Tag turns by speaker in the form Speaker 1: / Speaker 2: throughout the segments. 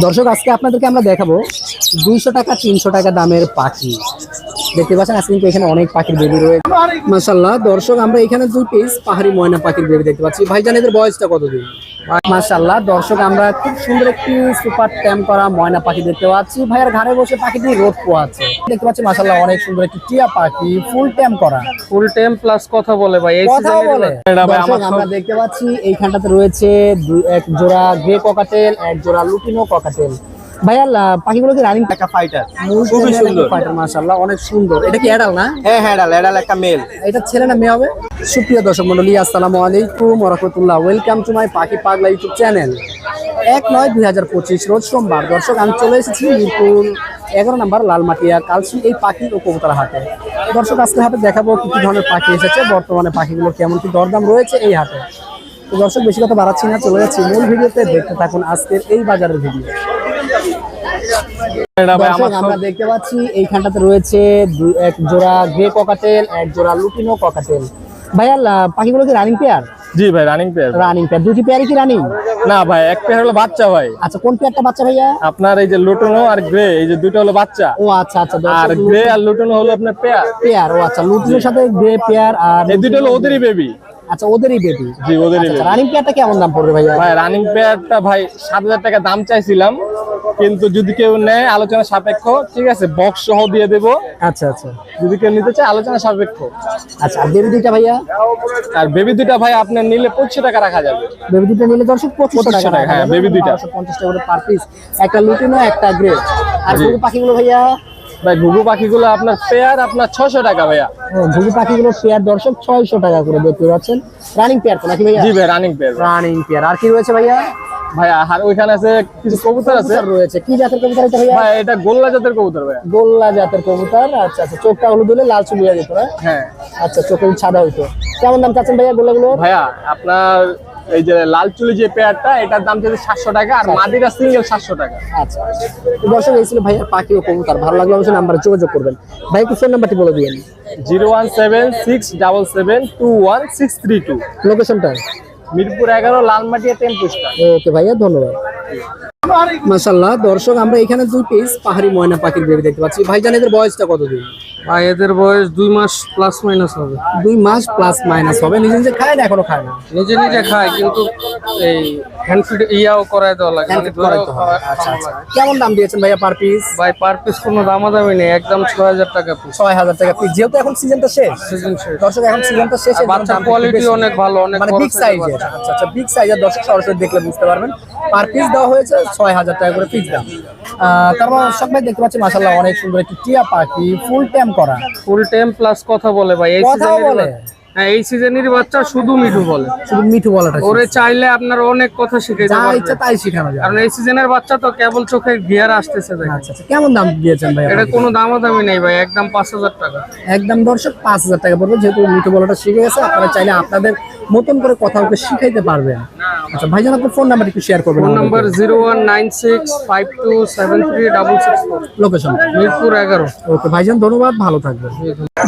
Speaker 1: দর্শক আজকে আপনাদেরকে আমরা দেখাবো দুইশো টাকা তিনশো টাকা দামের পাখি। দেখতে পাচ্ছেন আজকে কিন্তু এখানে অনেক পাখির বেবি রয়েছে। মাসাল্লাহ দর্শক আমরা এখানে দুই পিস পাহাড়ি ময়না পাখির বেবি দেখতে পাচ্ছি। ভাই ভাইজান এদের বয়সটা কতদিন? মাসাল্লাহ দর্শক আমরা খুব সুন্দর একটি সুপার ট্যাম করা ময়না পাখি দেখতে পাচ্ছি। ভাইয়ের ঘাড়ে বসে পাখিটি রোদ পোয়াচ্ছে। দেখতে পাচ্ছি মাসাল্লাহ অনেক সুন্দর একটি টিয়া পাখি ফুল ট্যাম করা।
Speaker 2: ফুল টাইম প্লাস কথা বলে ভাই এই
Speaker 1: কথা বলে।
Speaker 2: আমরা
Speaker 1: দেখতে পাচ্ছি এইখানটাতে রয়েছে এক জোড়া গ্রে ককাটেল এক জোড়া লুটিনো ককাটেল ভাইয়া লা- পাখিগুলো কি রানিং
Speaker 3: একটা ফাইটার
Speaker 1: খুবই সুন্দর। ফাইটার মাশাআল্লাহ অনেক সুন্দর। এটা কি অ্যাডাল না?
Speaker 3: হ্যাঁ হ্যাঁ এডাল এডাল একটা মেল
Speaker 1: এটা ছেলে না মেয়ে হবে? সুপ্রিয় দর্শক মন্ডলী আসসালামু আলাইকুম রহমতুল্লাহ। ওয়েলকাম টু মাই পাখি পাগলা ইউটিউব চ্যানেল এক নয় দুই হাজার পঁচিশ রোজ সোমবার দর্শক আমি চলে এসেছি মিরপুর এগারো নম্বর লালমাটিয়া কালসি এই পাখি ও কবুতর হাটে। দর্শক আজকে হাটে দেখাবো কি কি ধরনের পাখি এসেছে বর্তমানে পাখিগুলো কেমন কি দরদাম রয়েছে এই হাটে। তো দর্শক বেশি কথা বাড়াচ্ছি না চলে যাচ্ছি মূল ভিডিওতে। দেখতে থাকুন আজকের এই বাজারের ভিডিও।
Speaker 2: আমার
Speaker 1: দেখতে পাচ্ছি এইখানটাতে রয়েছে এক জোড়া গ্রে ককাটেল এক জোড়া লুটিনো ককাটেল ভাইয়া পাখিগুলো কি রানিং পেয়ার
Speaker 2: জি ভাই রানিং পেয়ার
Speaker 1: রানিং পেয়ার দুটি পেয়ারই কি রানিং
Speaker 2: না ভাই এক পেয়ার হলো বাচ্চা ভাই।
Speaker 1: আচ্ছা কোন পেয়ারটা বাচ্চা ভাইয়া?
Speaker 2: আপনার এই যে লুটনো আর গ্রে এই যে দুটো হলো বাচ্চা।
Speaker 1: ও আচ্ছা আচ্ছা
Speaker 2: আর গ্রে আর লুটনো হলো আপনার পেয়ার
Speaker 1: পেয়ার ও আচ্ছা লুটিনোর সাথে গ্রে পেয়ার আর
Speaker 2: এই দুটো হলো ওদেরই বেবি
Speaker 1: আচ্ছা ওদেরই বেবি
Speaker 2: জি ওদেরই বেবি
Speaker 1: রানিং পেয়ারটা কেমন দাম পড়বে ভাইয়া?
Speaker 2: ভাই রানিং পেয়ারটা ভাই সাত হাজার টাকা দাম চাইছিলাম। কিন্তু যদি কেউ নেয় আলোচনা সাপেক্ষ ঠিক আছে বক্স সহ দিয়ে দেবো।
Speaker 1: আচ্ছা আচ্ছা।
Speaker 2: যদি কেউ নিতে চায় আলোচনা সাপেক্ষ।
Speaker 1: আচ্ছা আর বেবি দুইটা ভাইয়া?
Speaker 2: আর বেবি দুটা ভাই আপনার নিলে পঁচিশশো টাকা রাখা যাবে।
Speaker 1: বেবি দুইটা নিলে দর্শক পঁচিশশো টাকা
Speaker 2: 2500 হ্যাঁ, baby দুইটা।
Speaker 1: পঞ্চাশ টাকা করে পার পিস একটা লুটিনো একটা গ্রে আর। ঘুঘু পাখিগুলো ভাইয়া?
Speaker 2: ভাই ঘুঘু পাখিগুলো আপনার পেয়ার আপনার ছশো টাকা ভাইয়া।
Speaker 1: ঘুঘু পাখিগুলো পেয়ার দর্শক ছয়শো টাকা করে দেখতে পাচ্ছেন রানিং পেয়ার তো নাকি ভাইয়া?
Speaker 2: জি ভাই রানিং পেয়ার
Speaker 1: রানিং পেয়ার আর কি রয়েছে ভাইয়া?
Speaker 2: ভাই আর ওইখানে আছে কিছু কবুতর আছে।
Speaker 1: রয়েছে। কি জাতের কবুতর এটা ভাইয়া?
Speaker 2: ভাই এটা গোল্লা জাতের কবুতর ভাইয়া।
Speaker 1: গোল্লা জাতের কবুতর। আচ্ছা আচ্ছা চোখটা হলুদ হলে লাল চুলিয়া যেত না?
Speaker 2: হ্যাঁ।
Speaker 1: আচ্ছা চোখে সাদা হইতো। কেমন দাম চাচ্ছেন ভাইয়া গোল্লাগুলো?
Speaker 2: ভাইয়া আপনার এই যে লাল চুলি যে পেয়ারটা এটার দাম হচ্ছে সাতশো টাকা আর মাদিরা সিঙ্গেল সাতশো টাকা।
Speaker 1: আচ্ছা। দর্শক এই ছিল ভাইয়া পাখি ও কবুতর। ভালো লাগলে অবশ্যই নাম্বারে যোগাযোগ করবেন। ভাই একটু ফোন নাম্বারটি বলে দিন
Speaker 2: zero one seven six double seven two one six three two.
Speaker 1: লোকেশনটা
Speaker 2: মিরপুর এগারো, লালমাটিয়া টেম্পু
Speaker 1: ওকে ভাইয়া, ধন্যবাদ। মাসাল্লাহ দর্শক, আমরা এখানে দুই পিস পাহাড়ি ময়না পাখির বেবি দেখতে পাচ্ছি। ভাইজান, এদের বয়সটা কতদিন?
Speaker 2: ভাই এদের বয়স দুই মাস প্লাস মাইনাস হবে।
Speaker 1: দুই মাস প্লাস মাইনাস হবে। নিজে নিজে খায় না এখনও খায় না?
Speaker 2: নিজে নিজে খায় কিন্তু এই হ্যান্ড ফিড ইয়াও করায় দেওয়া লাগে। মানে
Speaker 1: করাইতে আচ্ছা আচ্ছা। কেমন দাম দিয়েছেন ভাইয়া পার পিস
Speaker 2: ভাই পার পিস কোনো দামাদামি নেই একদম ছয় হাজার টাকা পিস
Speaker 1: ছয় হাজার টাকা পিস যেহেতু এখন সিজনটা শেষ।
Speaker 2: সিজন শেষ।
Speaker 1: দর্শক এখন সিজনটা শেষ
Speaker 2: আর বাচ্চার কোয়ালিটি অনেক ভালো অনেক
Speaker 1: মানে বিগ সাইজের আচ্ছা আচ্ছা বিগ সাইজের দর্শক সরাসরি দেখলে বুঝতে পারবেন। পার পিস দেওয়া হয়েছে ছয় হাজার টাকা করে পিস দাম। তারপর সব ভাই দেখতে পাচ্ছি মাসাল্লাহ অনেক সুন্দর একটি টিয়া পাখি ফুল ট্যাম করা।
Speaker 2: ফুল টাইম প্লাস কথা বলে ভাই এই কথা
Speaker 1: বলে?
Speaker 2: হ্যাঁ এই সিজনের বাচ্চা শুধু মিঠু বলে।
Speaker 1: শুধু মিঠু বলাটা
Speaker 2: ওরে চাইলে আপনার অনেক কথা শিখাইতে
Speaker 1: যা ইচ্ছা তাই শেখানো যায়
Speaker 2: কারণ এই সিজনের বাচ্চা তো কেবল চোখে গিয়ার আসতেছে ভাই।
Speaker 1: আচ্ছা আচ্ছা কেমন দাম দিয়েছেন ভাই
Speaker 2: এটা কোনো দামাদামি নেই ভাই একদম পাঁচ হাজার টাকা।
Speaker 1: একদম দর্শক পাঁচ হাজার টাকা পড়বে। যেহেতু মিঠু বলাটা শিখে গেছে আপনারা চাইলে আপনাদের মতন করে কথা ওকে শিখাইতে পারবেন। আচ্ছা ভাইজান আপনার ফোন নাম্বার একটু শেয়ার করবেন
Speaker 2: phone number zero one nine six five two seven three double six four
Speaker 1: location
Speaker 2: Mirpur এগারো।
Speaker 1: ওকে ভাইজান ধন্যবাদ ভালো থাকবেন।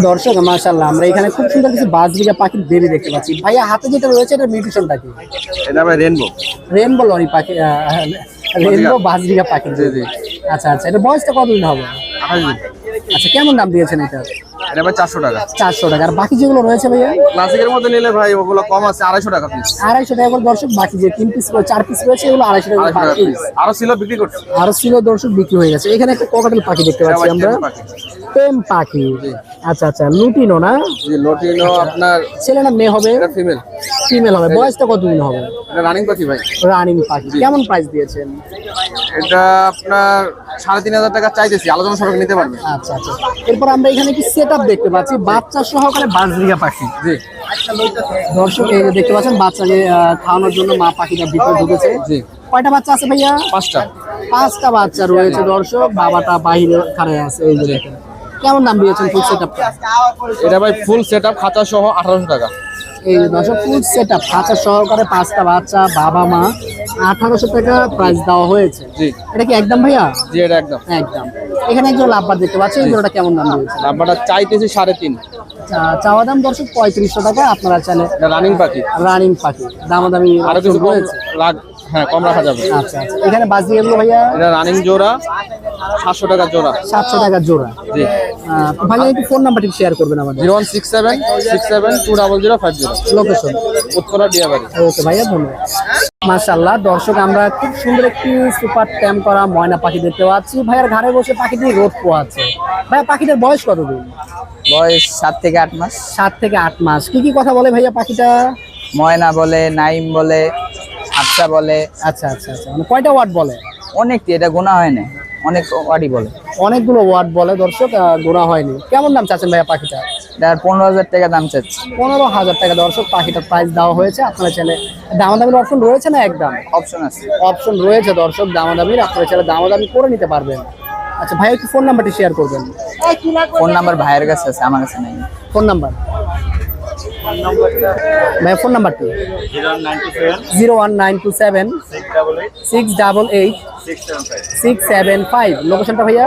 Speaker 1: দর্শক মাশাআল্লাহ আমরা এখানে খুব সুন্দর কিছু বাজরিকা পাখির বেবি দেখতে পাচ্ছি। ভাইয়া হাতে যেটা রয়েছে এটা মিউটেশনটা কি?
Speaker 3: এটা ভাই রেনবো
Speaker 1: রেনবো লরি পাখি রেনবো বাজরিকা পাখি। আচ্ছা আচ্ছা এটা বয়সটা কতদিন হবে? আচ্ছা কেমন দাম দিয়েছেন এটা?
Speaker 3: এটা ভাই টাকা।
Speaker 1: আর বাকি যেগুলো রয়েছে ভাইয়া?
Speaker 3: ক্লাসিকের মধ্যে নিলে ভাই ওগুলো কম আছে আড়াইশো টাকা পিস
Speaker 1: টাকা করে দর্শক বাকি যে তিন পিস চার পিস রয়েছে এগুলো টাকা
Speaker 3: পিস আরও ছিল বিক্রি করছে
Speaker 1: আরও ছিল দর্শক বিক্রি হয়ে গেছে। এখানে একটা ককাটেল পাখি দেখতে পাচ্ছি আমরা।
Speaker 3: টেম পাখি।
Speaker 1: আচ্ছা আচ্ছা লুটিনো না?
Speaker 3: জি লটিনো আপনার
Speaker 1: ছেলে না মেয়ে হবে?
Speaker 3: এটা ফিমেল
Speaker 1: ফিমেল হবে। বয়সটা কতদিন হবে?
Speaker 3: এটা রানিং পাখি ভাই।
Speaker 1: রানিং পাখি। কেমন প্রাইস দিয়েছেন?
Speaker 3: এটা আপনার সাড়ে তিন হাজার টাকা চাইতেছি আলোচনা সবাই নিতে পারবে
Speaker 1: আচ্ছা আচ্ছা। এরপর আমরা এখানে কি সেট দেখতে পাচ্ছি বাচ্চা সহকারে বাজরিকা পাখি।
Speaker 3: জি।
Speaker 1: দর্শক এই দেখতে পাচ্ছেন বাচ্চাকে খাওয়ানোর জন্য মা পাখিটা ভিতরে ঢুকেছে।
Speaker 3: জি।
Speaker 1: কয়টা বাচ্চা আছে ভাইয়া?
Speaker 3: পাঁচটা।
Speaker 1: পাঁচটা বাচ্চা রয়েছে দর্শক। বাবাটা বাইরে খাড়ে আছে এই যে কেমন দাম দিয়েছেন ফুল সেট
Speaker 3: এটা ভাই ফুল সেট আপ খাতা সহ আঠারোশো টাকা।
Speaker 1: এই দশক দর্শক ফুল সেট আপ খাঁচা সহকারে পাঁচটা বাচ্চা বাবা মা আঠারোশো টাকা প্রাইস দেওয়া হয়েছে।
Speaker 3: জি।
Speaker 1: এটা কি একদম ভাইয়া?
Speaker 3: জি এটা একদম।
Speaker 1: একদম। এখানে একজন লাভবার দেখতে পাচ্ছি এই জোড়াটা কেমন দাম দিয়েছে?
Speaker 3: লাভবারটা চাইতেছি সাড়ে তিন।
Speaker 1: চাওয়া দাম দর্শক পঁয়ত্রিশশো টাকা আপনারা চাইলে
Speaker 3: রানিং পাখি।
Speaker 1: রানিং পাখি। দামাদামি
Speaker 3: আরও কিছু
Speaker 2: হ্যাঁ কম রাখা যাবে।
Speaker 1: আচ্ছা আচ্ছা। এখানে বাজি এগুলো ভাইয়া?
Speaker 2: এটা রানিং জোড়া সাতশো টাকা জোড়া।
Speaker 1: সাতশো টাকার জোড়া।
Speaker 2: জি।
Speaker 1: আহ, ভাইয়া একটু ফোন নাম্বারটি শেয়ার করবেন আমাদের।
Speaker 2: Zero one six seven six seven two double zero five zero.
Speaker 1: Location
Speaker 2: Uttara Diabari
Speaker 1: okay ভাইয়া ধন্যবাদ। মাশাল্লাহ দর্শক আমরা খুব সুন্দর একটি সুপার ট্যাম করা ময়না পাখি দেখতে পাচ্ছি। ভাইয়ার ঘাড়ে বসে পাখিটি রোদ পোয়াচ্ছে ভাইয়া পাখিটার বয়স কতদিন
Speaker 4: বয়স সাত থেকে আট মাস।
Speaker 1: সাত থেকে আট মাস। কি কি কথা বলে ভাইয়া পাখিটা?
Speaker 4: ময়না বলে নাইম বলে আচ্ছা বলে।
Speaker 1: আচ্ছা আচ্ছা আচ্ছা। মানে কয়টা ওয়ার্ড বলে?
Speaker 4: অনেকটি এটা গোনা হয় না অনেক ওয়ার্ডই বলে।
Speaker 1: অনেকগুলো ওয়ার্ড বলে দর্শক গোনা হয়নি। কেমন দাম চাচ্ছেন ভাইয়া পাখিটা
Speaker 4: এটার পনেরো হাজার টাকা দাম চাচ্ছি।
Speaker 1: পনেরো হাজার টাকা দর্শক পাখিটার প্রাইস দেওয়া হয়েছে। আপনারা চাইলে দামাদামির অপশন রয়েছে না একদম?
Speaker 4: অপশন আছে।
Speaker 1: অপশন রয়েছে দর্শক দামাদামির। আপনার চাইলে দামাদামি করে নিতে পারবেন। আচ্ছা ভাই একটু ফোন নাম্বারটি শেয়ার করবেন।
Speaker 4: ফোন নাম্বার ভাইয়ের কাছে আছে আমার কাছে নেই।
Speaker 1: ফোন নাম্বার ভাই ফোন নাম্বারটি? Zero one nine two seven. Six double eight. Six seven five. লোকেশনটা ভাইয়া?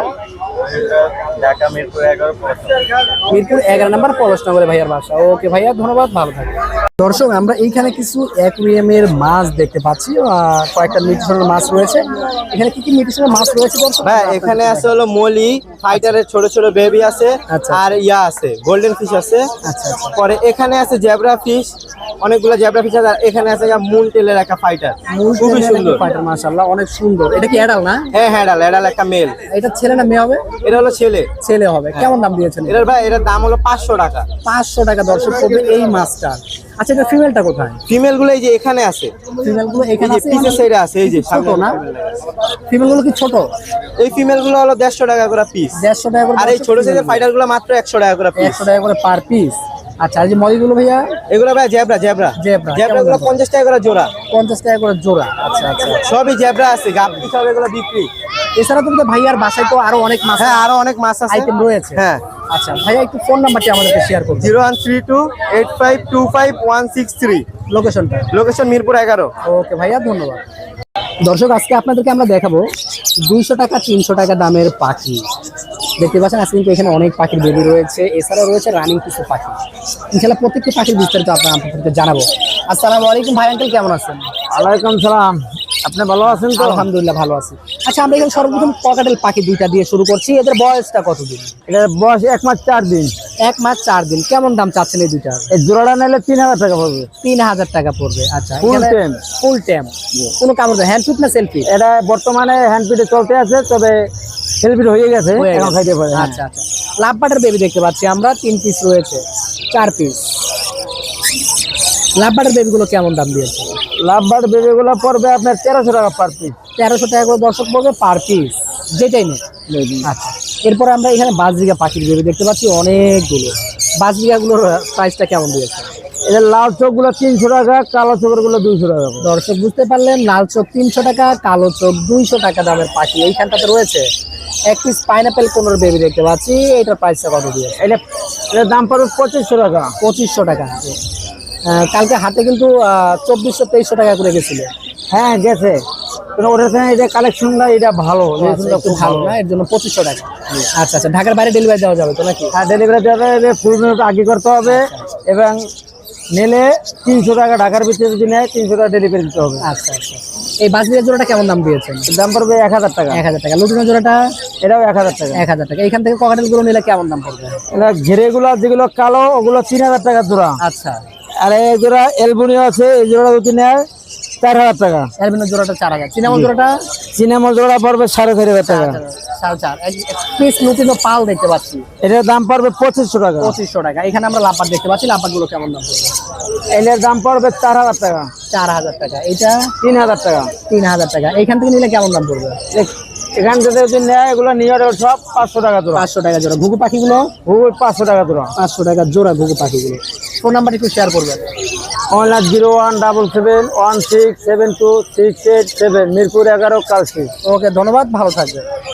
Speaker 1: মিরপুর এগারো নম্বর পলসনগরে ভাইয়ার বাসা। ওকে ভাইয়া ধন্যবাদ ভালো থাকবে দর্শক আমরা এইখানে কিছু অ্যাকুরিয়ামের মাছ দেখতে পাচ্ছি কয়েকটা মিউটিশনের মাছ রয়েছে। এখানে কি কি মিউটিশনের মাছ রয়েছে
Speaker 5: ভাই এখানে আছে হলো মলি ফাইটারের ছোট ছোট বেবি আছে
Speaker 1: আচ্ছা।
Speaker 5: আর ইয়া আছে গোল্ডেন ফিশ আছে।
Speaker 1: আচ্ছা আচ্ছা।
Speaker 5: পরে এখানে আছে জেব্রা ফিশ অনেকগুলো জেব্রা ফিশ আছে আর এখানে আছে মুন টেলের একটা ফাইটার খুবই সুন্দর।
Speaker 1: ফাইটার মাশাআল্লাহ অনেক সুন্দর। এটা কি অ্যাডাল না?
Speaker 5: হ্যাঁ হ্যাঁ এডাল এডাল একটা মেল
Speaker 1: এটা ছেলে না মেয়ে হবে?
Speaker 5: এটা হলো ছেলে।
Speaker 1: ছেলে হবে। কেমন দাম দিয়েছেন?
Speaker 5: এটার ভাই এটার দাম হলো পাঁচশো টাকা।
Speaker 1: পাঁচশো টাকা দর্শক এই মাছটা আচ্ছা এটা ফিমেলটা কোথায়?
Speaker 5: ফিমেলগুলো এই যে এখানে আছে।
Speaker 1: ফিমেলগুলো
Speaker 5: এই
Speaker 1: এখানে আছে?
Speaker 5: সাইডে আছে এই যে
Speaker 1: ছোট না? ফিমেলগুলো কি ছোট?
Speaker 5: এই ফিমেলগুলো হলো দেড়শো টাকা করে পিস
Speaker 1: দেড়শো টাকা করে
Speaker 5: আর এই ছোট সাইজের ফাইটারগুলো মাত্র একশো টাকা করে পিস
Speaker 1: একশো টাকা করে পার পিস আচ্ছা আর যে মলিগুলো ভাইয়া?
Speaker 5: এগুলো ভাই জেব্রা জেব্রা।
Speaker 1: জেব্রা,
Speaker 5: জেব্রা গুলো
Speaker 1: কেমন দাম?
Speaker 5: পঞ্চাশ টাকা করে জোড়া।
Speaker 1: পঞ্চাশ টাকা করে জোড়া। আচ্ছা আচ্ছা।
Speaker 5: সবই জেব্রা আছে গাপ্পি সব এগুলো বিক্রি।
Speaker 1: এছাড়া তো ভাইয়ার বাসায় তো আরও অনেক মাছ
Speaker 5: হ্যাঁ আরও অনেক মাছ আছে।
Speaker 1: আইটেম রয়েছে।
Speaker 5: হ্যাঁ।
Speaker 1: আচ্ছা ভাইয়া একটু ফোন নাম্বারটি আমাদেরকে শেয়ার করুন।
Speaker 5: Zero one three two eight five two five one six three
Speaker 1: লোকেশনটা
Speaker 5: লোকেশন মিরপুর এগারো।
Speaker 1: ওকে ভাইয়া ধন্যবাদ। দর্শক আজকে আপনাদেরকে আমরা দেখাবো দুইশো টাকা তিনশো টাকা দামের পাখি। দেখতে পাচ্ছেন আজকে কিন্তু এখানে অনেক পাখির বেবি রয়েছে। এছাড়াও রয়েছে রানিং কিছু পাখি। ইনশাল্লাহ প্রত্যেকটি পাখির বিস্তারিত আপনার আপনাদেরকে জানাব। আসসালামু আলাইকুম ভাই আঙ্কেল কেমন আছেন?
Speaker 5: ওয়ালাইকুম সালাম। আপনি ভালো আছেন
Speaker 1: আলহামদুলিল্লাহ ভালো আছি। আচ্ছা আমরা এখানে সর্বপ্রথম ককাটেল পাখি দুইটা দিয়ে শুরু করছি। এদের বয়সটা কতদিন?
Speaker 5: এটা বয়স এক মাস চার দিন।
Speaker 1: এক মাস চার দিন। কেমন দাম চাচ্ছেন এই দুইটার?
Speaker 5: এই জোড়াটা নিলে তিন হাজার টাকা পড়বে।
Speaker 1: তিন হাজার টাকা পড়বে আচ্ছা।
Speaker 5: Full time?
Speaker 1: ফুল টাইম কোনো কামড় হ্যান্ড ফিট না সেলফি
Speaker 5: এটা বর্তমানে হ্যান্ডপিটে চলতে আছে তবে সেলফিট হয়ে গেছে এখন খাইতে পারে হ্যাঁ।
Speaker 1: আচ্ছা আচ্ছা। লাভ বাটার বেবি দেখতে পাচ্ছি আমরা তিন পিস রয়েছে চার পিস লাভ বাটার বেবিগুলো কেমন দাম দিয়েছে?
Speaker 5: লাভবার বেবিগুলো পড়বে আপনার তেরোশো টাকা পার পিস
Speaker 1: তেরোশো টাকা করে দর্শক পড়বে পার পিস যেটাই নেই। আচ্ছা এরপরে আমরা এখানে বাজরিকা পাখির বেবি দেখতে পাচ্ছি অনেকগুলো। বাজরিকাগুলোর প্রাইসটা কেমন দিয়েছে?
Speaker 5: এটা লাল চোখগুলো তিনশো টাকা কালো চোখেরগুলো দুইশো টাকা।
Speaker 1: দর্শক বুঝতে পারলেন লাল চোখ তিনশো টাকা কালো চোখ দুইশো টাকা দামের পাখি। এইখানটাতে রয়েছে এক পিস পাইনাপেল পনেরো বেবি দেখতে পাচ্ছি এটার প্রাইসটা কত দিয়েছে?
Speaker 5: এটা এটার দাম পড়বে পঁচিশশো টাকা।
Speaker 1: পঁচিশশো টাকা। কালকে হাতে কিন্তু চব্বিশশো তেইশশো টাকা করে গেছিল।
Speaker 5: হ্যাঁ গেছে। কিন্তু ওটার থেকে এটা কালেকশনটা এটা ভালো।
Speaker 1: আচ্ছা, ভালো না? এর জন্য পঁচিশশো টাকা। আচ্ছা আচ্ছা ঢাকার বাইরে ডেলিভারি দেওয়া যাবে তো নাকি?
Speaker 5: হ্যাঁ ডেলিভারি দেবে ফুল মিনিট আগে করতে হবে এবং নিলে তিনশো টাকা ঢাকার ভিতরে যদি নেয় তিনশো টাকা ডেলিভারি দিতে হবে।
Speaker 1: আচ্ছা আচ্ছা। এই জোড়াটা কেমন দাম দিয়েছেন?
Speaker 5: দাম পড়বে এক হাজার টাকা।
Speaker 1: এক হাজার টাকা। জোড়াটা?
Speaker 5: এটাও এক হাজার টাকা।
Speaker 1: এক হাজার টাকা। এখান থেকে ককাটেলগুলো নিলে কেমন দাম পড়বে?
Speaker 5: এটা ঘেরেগুলো যেগুলো কালো ওগুলো তিন হাজার টাকা জোড়া।
Speaker 1: আচ্ছা।
Speaker 5: আর এই জোড়া এলবুনিও আছে এই জোড়া যদি নেয় চার হাজার টাকা।
Speaker 1: অ্যালবিনো জোড়াটা চার হাজার। চিনামল জোড়াটা?
Speaker 5: সিনেমা জোড়া পড়বে সাড়ে চারি হাজার টাকা।
Speaker 1: সাড়ে চার। পিস লুটিনো পাল দেখতে পাচ্ছি।
Speaker 5: এটার দাম পড়বে পঁচিশশো টাকা।
Speaker 1: পঁচিশশো টাকা। এখানে আমরা লাপার দেখতে পাচ্ছি লাপারগুলো কেমন দাম পড়বে?
Speaker 5: এটার দাম পড়বে চার হাজার টাকা।
Speaker 1: চার হাজার টাকা। এটা
Speaker 5: তিন হাজার টাকা।
Speaker 1: তিন হাজার টাকা। এইখান থেকে নিলে কেমন দাম পড়বে?
Speaker 5: এখান থেকে যদি নেয় এগুলো নিয়ে সব পাঁচশো টাকা জোড়া।
Speaker 1: পাঁচশো টাকা জোড়া। ঘুঘু পাখিগুলো?
Speaker 5: ঘুঘু পাঁচশো টাকা জোড়া।
Speaker 1: পাঁচশো টাকা জোড়া ঘুঘু পাখিগুলো। ফোন নাম্বার একটু শেয়ার করবেন
Speaker 5: online zero one double seven one six seven two six eight seven Mirpur এগারো কালসি
Speaker 1: ওকে ধন্যবাদ ভালো থাকবে